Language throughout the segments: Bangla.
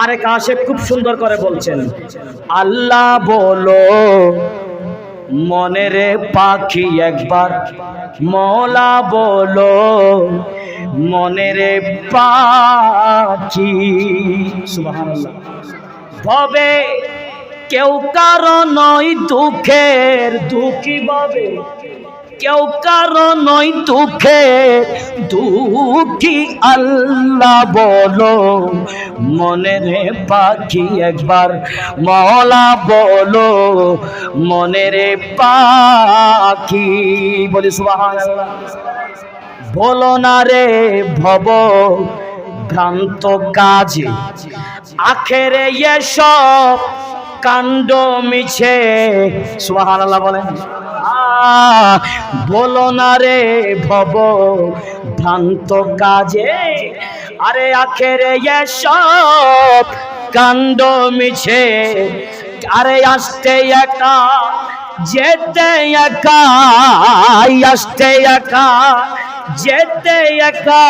আরেক আশেক খুব সুন্দর করে বলছেন, আল্লাহ বলো, মনের পাখি একবার মলা বলো, মনের পাখি। ভবে কেউ কারও নয় দুঃখের, দুঃখী ভাবে কেউ কারও নয় দুঃখে। দুঃখী আল্লাহ বলো, মনে রে পাখি একবার মলা বলো মনের পাখি বলি সুবাহ বলো না রে ভব ভ্রান্ত কাজে, আখেরে এসব কাণ্ড মিছে। সুবাহান আল্লাহ বলেন। বলো না রে ভব ভ্রান্ত কাজে। আরে আখেরে এসব কাণ্ড মিছে। আরে আসতে একা, যেতে একা আসতে একা, যেতে একা।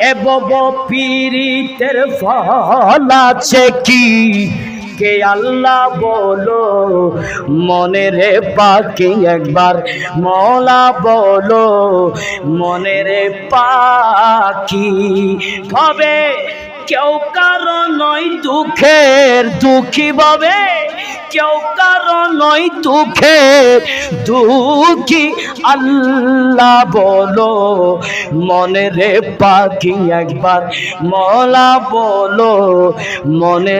এ এবব পীড়িতের ফল আছে কি? কে আল্লাহ বলো? মনে রে পাখি একবার, মলা বলো। মনে রে পাখি ভাবে, কেউ কারও নয় দুঃখের দুঃখী ভাবে। কেউ কারও নয় দুঃখের দুঃখী আল্লাহ বলো। মনে রে পাখি একবার, মলা বলো। মনে